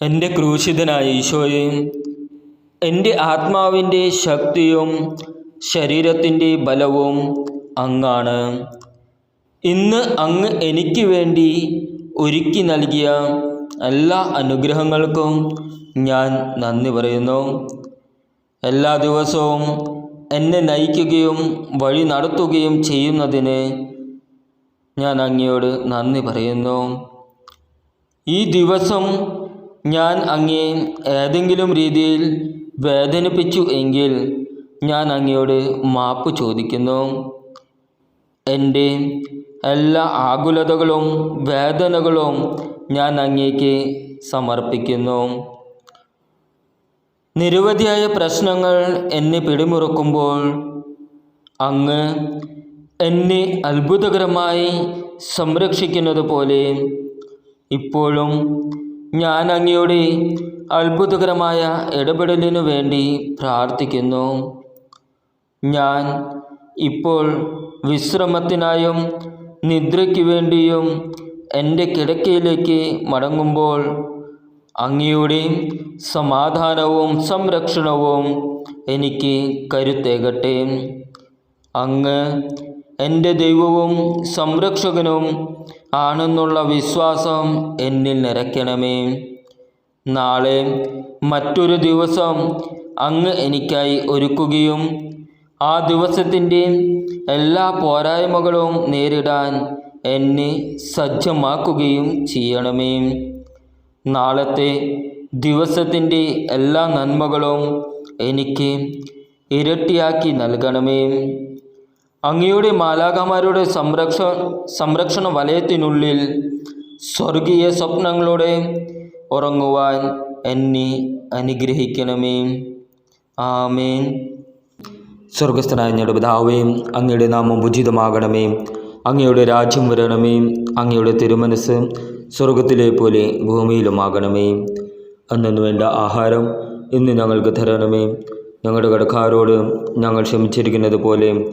എന്റെ ക്രൂശിതനായ ഈശോയെ എന്റെ ആത്മാവിന്റെ ശക്തിയും ശരീരത്തിന്റെ ബലവും അങ്ങാണ്. ഇന്ന് അങ്ങ് എനിക്ക് വേണ്ടി ഒരുക്കി നൽകിയ എല്ലാ അനുഗ്രഹങ്ങൾക്കും ഞാൻ നന്ദി പറയുന്നു. എല്ലാ ദിവസവും എന്നെ നയിക്കുകയും വഴി നടത്തുകയും ചെയ്യുന്നതിന് ഞാൻ അങ്ങയോട് നന്ദി പറയുന്നു. ഈ ദിവസം ഞാൻ അങ്ങേ ഏതെങ്കിലും രീതിയിൽ വേദനിപ്പിച്ചു എങ്കിൽ ഞാൻ അങ്ങയോട് മാപ്പ് ചോദിക്കുന്നു. എന്റെ എല്ലാ ആകുലതകളും വേദനകളും ഞാൻ അങ്ങേക്ക് സമർപ്പിക്കുന്നു. നിരവധിയായ പ്രശ്നങ്ങൾ എന്നെ പിടിമുറുക്കുമ്പോൾ അങ്ങ് എന്നെ അത്ഭുതകരമായി സംരക്ഷിക്കുന്നത് പോലെ ഇപ്പോഴും ഞാൻ അങ്ങയുടെ അത്ഭുതകരമായ ഇടപെടലിനു വേണ്ടി പ്രാർത്ഥിക്കുന്നു. ഞാൻ ഇപ്പോൾ വിശ്രമത്തിനായും നിദ്രയ്ക്ക് വേണ്ടിയും എന്റെ കിടക്കയിലേക്ക് മടങ്ങുമ്പോൾ അങ്ങയുടെ സമാധാനവും സംരക്ഷണവും എനിക്ക് കരുത്തേകട്ടെ അങ്ങ് എന്റെ ദൈവവും സംരക്ഷകനും ആണെന്നുള്ള വിശ്വാസം എന്നിൽ നിറയ്ക്കണമേ. നാളെ മറ്റൊരു ദിവസം അങ്ങ് എനിക്കായി ഒരുക്കുകയും ആ ദിവസത്തിന്റെ എല്ലാ പോരായ്മകളും നേരിടാൻ എന്നെ സജ്ജമാക്കുകയും ചെയ്യണമേ. നാളത്തെ ദിവസത്തിന്റെ എല്ലാ നന്മകളും എനിക്ക് ഇരട്ടിയാക്കി നൽകണമേ. അങ്ങയുടെ മാലാകമാരുടെ സംരക്ഷ സംരക്ഷണ വലയത്തിനുള്ളിൽ സ്വർഗീയ സ്വപ്നങ്ങളോടെ ഉറങ്ങുവാൻ എന്നെ അനുഗ്രഹിക്കണമേ. ആമേൻ. സ്വർഗസ്ഥനായ ഞങ്ങളുടെ പിതാവേ അങ്ങയുടെ നാമം ഉചിതമാകണമേ. അങ്ങയുടെ രാജ്യം വരണമേ. അങ്ങയുടെ തിരുമനസ് സ്വർഗത്തിലെ പോലെ ഭൂമിയിലുമാകണമേ. അന്നു വേണ്ട ആഹാരം ഇന്ന് ഞങ്ങൾക്ക് തരണമേ. ഞങ്ങളുടെ കടക്കാരോട് ഞങ്ങൾ ക്ഷമിച്ചിരിക്കുന്നത് പോലെ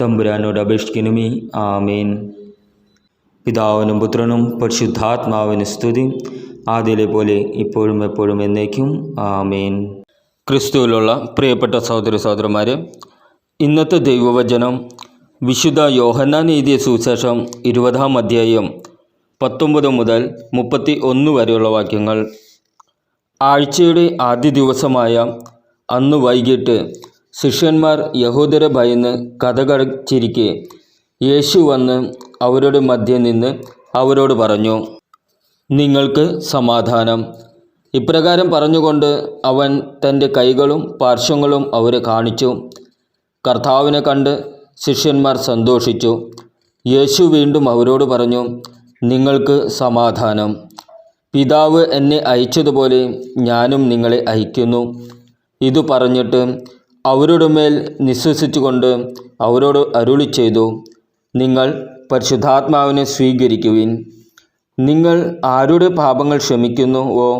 തമ്പുരാനോട് അപേക്ഷിക്കണമേ. ആമേൻ. പിതാവിനും പുത്രനും പരിശുദ്ധാത്മാവിന് സ്തുതി. ആദ്യയിലെ പോലെ ഇപ്പോഴും എപ്പോഴും എന്നേക്കും. ആമേൻ. ക്രിസ്തുവിലുള്ള പ്രിയപ്പെട്ട സഹോദര സഹോദരന്മാരെ ഇന്നത്തെ ദൈവവചനം വിശുദ്ധ യോഹന്നാൻ എഴുതിയ സുവിശേഷം ഇരുപതാം അധ്യായം പത്തൊമ്പത് മുതൽ മുപ്പത്തി ഒന്ന് വരെയുള്ള വാക്യങ്ങൾ. ആഴ്ചയുടെ ആദ്യ ദിവസമായ അന്ന് വൈകിട്ട് ശിഷ്യന്മാർ യഹൂദരെ ഭയന്ന് കഥകടച്ചിരിക്കെ. യേശു വന്ന് അവരുടെ മധ്യ നിന്ന് അവരോട് പറഞ്ഞു നിങ്ങൾക്ക് സമാധാനം. ഇപ്രകാരം പറഞ്ഞുകൊണ്ട് അവൻ തന്റെ കൈകളും പാർശ്വങ്ങളും അവരെ കാണിച്ചു. കർത്താവിനെ കണ്ട് ശിഷ്യന്മാർ സന്തോഷിച്ചു. യേശു വീണ്ടും അവരോട് പറഞ്ഞു നിങ്ങൾക്ക് സമാധാനം. പിതാവ് എന്നെ അയച്ചതുപോലെ ഞാനും നിങ്ങളെ അയക്കുന്നു. ഇത് പറഞ്ഞിട്ട് അവരുടെ മേൽ നിശ്വസിച്ചുകൊണ്ട് അവരോട് അരുളി ചെയ്തു നിങ്ങൾ പരിശുദ്ധാത്മാവിനെ സ്വീകരിക്കുവിൻ. നിങ്ങൾ ആരുടെ പാപങ്ങൾ ക്ഷമിക്കുന്നുവോ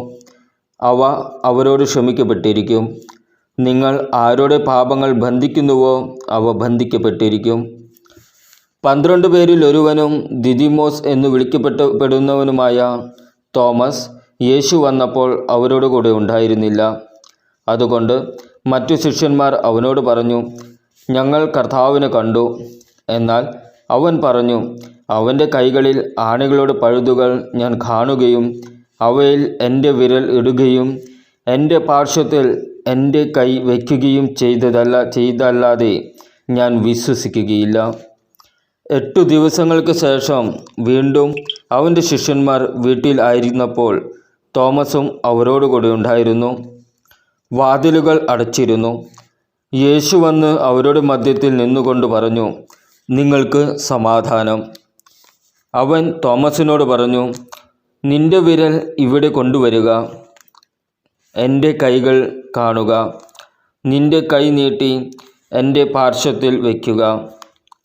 അവ അവരോട് ക്ഷമിക്കപ്പെട്ടിരിക്കും. നിങ്ങൾ ആരുടെ പാപങ്ങൾ ബന്ധിക്കുന്നുവോ അവ ബന്ധിക്കപ്പെട്ടിരിക്കും. പന്ത്രണ്ട് പേരിൽ ഒരുവനും ദിദിമോസ് എന്ന് വിളിക്കപ്പെട്ടപ്പെടുന്നവനുമായ തോമസ് യേശു വന്നപ്പോൾ അവരോട് കൂടെ ഉണ്ടായിരുന്നില്ല. അതുകൊണ്ട് മറ്റു ശിഷ്യന്മാർ അവനോട് പറഞ്ഞു ഞങ്ങൾ കർത്താവിനെ കണ്ടു. എന്നാൽ അവൻ പറഞ്ഞു അവന്റെ കൈകളിൽ ആണികളുടെ പഴുതുകൾ ഞാൻ കാണുകയും അവയിൽ എന്റെ വിരൽ ഇടുകയും എന്റെ പാർശ്വത്തിൽ എന്റെ കൈ വയ്ക്കുകയും ചെയ്തതല്ല ചെയ്തല്ലാതെ ഞാൻ വിശ്വസിക്കുകയില്ല. എട്ടു ദിവസങ്ങൾക്ക് ശേഷം വീണ്ടും അവന്റെ ശിഷ്യന്മാർ വീട്ടിൽ ആയിരുന്നപ്പോൾ തോമസും അവരോടുകൂടെ ഉണ്ടായിരുന്നു. വാതിലുകൾ അടച്ചിരുന്നു. യേശു വന്ന് അവരുടെ മധ്യത്തിൽ നിന്നുകൊണ്ട് പറഞ്ഞു നിങ്ങൾക്ക് സമാധാനം. അവൻ തോമസിനോട് പറഞ്ഞു നിന്റെ വിരൽ ഇവിടെ കൊണ്ടുവരിക. എന്റെ കൈകൾ കാണുക. നിന്റെ കൈ നീട്ടി എന്റെ പാർശ്വത്തിൽ വയ്ക്കുക.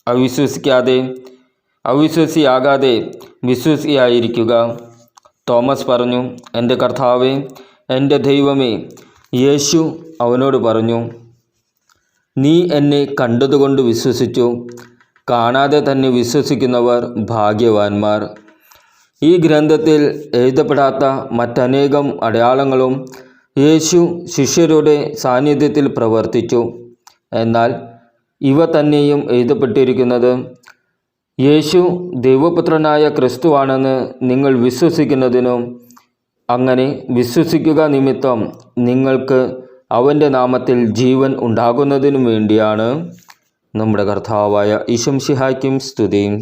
അവിശ്വസിക്കാതെ അവിശ്വസിയാകാതെ വിശ്വസിയായിരിക്കുക. തോമസ് പറഞ്ഞു എന്റെ കർത്താവേ എന്റെ ദൈവമേ യേശു അവനോട് പറഞ്ഞു നീ എന്നെ കണ്ടതുകൊണ്ട് വിശ്വസിച്ചു. കാണാതെ തന്നെ വിശ്വസിക്കുന്നവർ ഭാഗ്യവാന്മാർ. ഈ ഗ്രന്ഥത്തിൽ എഴുതപ്പെടാത്ത മറ്റനേകം അടയാളങ്ങളും യേശു ശിഷ്യരുടെ സാന്നിധ്യത്തിൽ പ്രവർത്തിച്ചു. എന്നാൽ ഇവ തന്നെയും എഴുതപ്പെട്ടിരിക്കുന്നത് യേശു ദൈവപുത്രനായ ക്രിസ്തുവാണെന്ന് നിങ്ങൾ വിശ്വസിക്കുന്നതിനും അങ്ങനെ വിശ്വസിക്കുക നിമിത്തം നിങ്ങൾക്ക് അവന്റെ നാമത്തിൽ ജീവൻ ഉണ്ടാകുന്നതിനും വേണ്ടിയാണ് നമ്മുടെ കർത്താവായ ഈശംഷിഹായ്ക്കും സ്തുതിയും